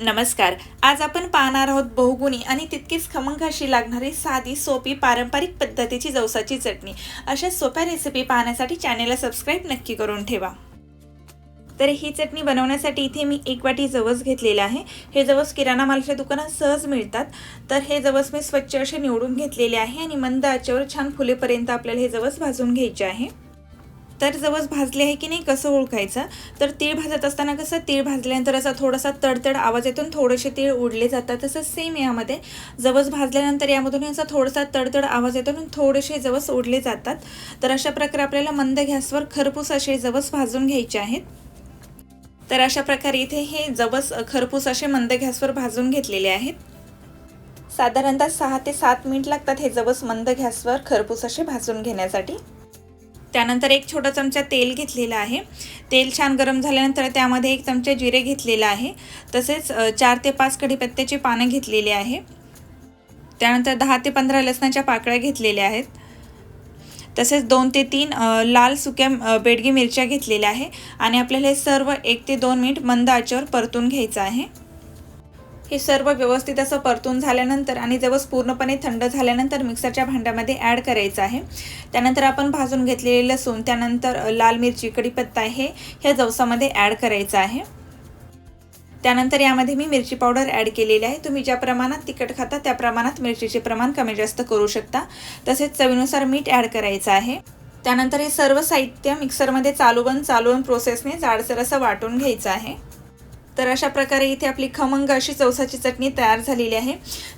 नमस्कार. आज आपण पाहणार आहोत बहुगुणी आणि तितकीच खमंग अशी लागणारी साधी सोपी पारंपरिक पद्धतीची जवसाची चटणी. अशा सोप्या रेसिपी पाहण्यासाठी चॅनेलला सबस्क्राईब नक्की करून ठेवा. तर ही चटणी बनवण्यासाठी इथे मी एक वाटी जवस घेतलेलं आहे. हे जवस किराणा मालाच्या दुकानात सहज मिळतात. तर हे जवस मी स्वच्छ असे निवडून घेतलेले आहे आणि मंद आचेवर छान फुलेपर्यंत आपल्याला हे जवस भाजून घ्यायचे आहे. तर जवस भाजले आहे की नाही कसं ओळखायचं? तर तीळ भाजत असताना कसं तीळ भाजल्यानंतर असा थोडासा तडतड आवाज येतो थोडेसे तीळ उडले जातात. तसं सेम यामध्ये. जवस भाजल्यानंतर यामधून असा थोडासा तडतड आवाज येतो आणि थोडेसे जवस उडले जातात. तर अशा प्रकारे आपल्याला मंद गॅसवर खरपूस असे जवस भाजून घ्यायचे आहेत. तर अशा प्रकारे इथे हे जवस खरपूस असे मंद गॅसवर भाजून घेतलेले आहेत. साधारणतः सहा ते सात मिनिट लागतात हे जवस मंद गॅसवर खरपूस असे भाजून घेण्यासाठी. त्यानंतर एक छोटा चमचा तेल घेतलेला आहे. तेल छान गरम झाल्यानंतर त्यामध्ये एक चमचा जिरे घेतलेला आहे. तसेच चार ते पाच कढीपत्त्याची पानं घेतलेली आहे. त्यानंतर दहा ते पंधरा लसणाच्या पाकळ्या घेतलेल्या आहेत. तसेच दोन ते तीन लाल सुक्या बेडगी मिरच्या घेतलेल्या आहे. आणि आपल्याला हे सर्व एक ते दोन मिनिट मंद आचेवर परतून घ्यायचं आहे. हे सर्व व्यवस्थित असं परतून झाल्यानंतर आणि जवळ पूर्णपणे थंड झाल्यानंतर मिक्सरच्या भांड्यामध्ये ॲड करायचं आहे. त्यानंतर आपण भाजून घेतलेले लसूण त्यानंतर लाल मिरची कढीपत्ता हे ह्या जवसामध्ये ॲड करायचं आहे. त्यानंतर यामध्ये मी मिरची पावडर ॲड केलेली आहे. तुम्ही ज्या प्रमाणात तिखट खाता त्या प्रमाणात मिरचीचे प्रमाण कमी जास्त करू शकता. तसेच चवीनुसार मीठ ॲड करायचं आहे. त्यानंतर हे सर्व साहित्य मिक्सरमध्ये चालू चालूवन चालवून प्रोसेसने जाडसर असं वाटून घ्यायचं आहे. तर अशा प्रकारे इथे आपली खमंग अशी चौसाची चटणी तयार झालेली आहे.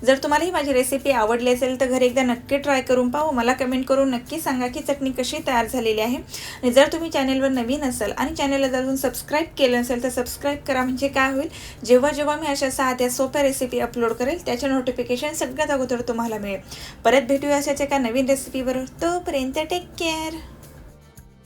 जर तुम्हाला ही माझी रेसिपी आवडली असेल तर घरी एकदा नक्की ट्राय करून पाहू मला कमेंट करून नक्की सांगा की चटणी कशी तयार झालेली आहे. आणि जर तुम्ही चॅनेलवर नवीन असाल आणि चॅनेलला जर सबस्क्राईब केलं असेल तर सबस्क्राईब करा म्हणजे काय होईल? जेव्हा जेव्हा मी अशा साध्या सोप्या रेसिपी अपलोड करेल त्याचे नोटिफिकेशन सगळ्यात अगोदर तुम्हाला मिळेल. परत भेटूया अशाच्या एका नवीन रेसिपीवर तोपर्यंत टेक केअर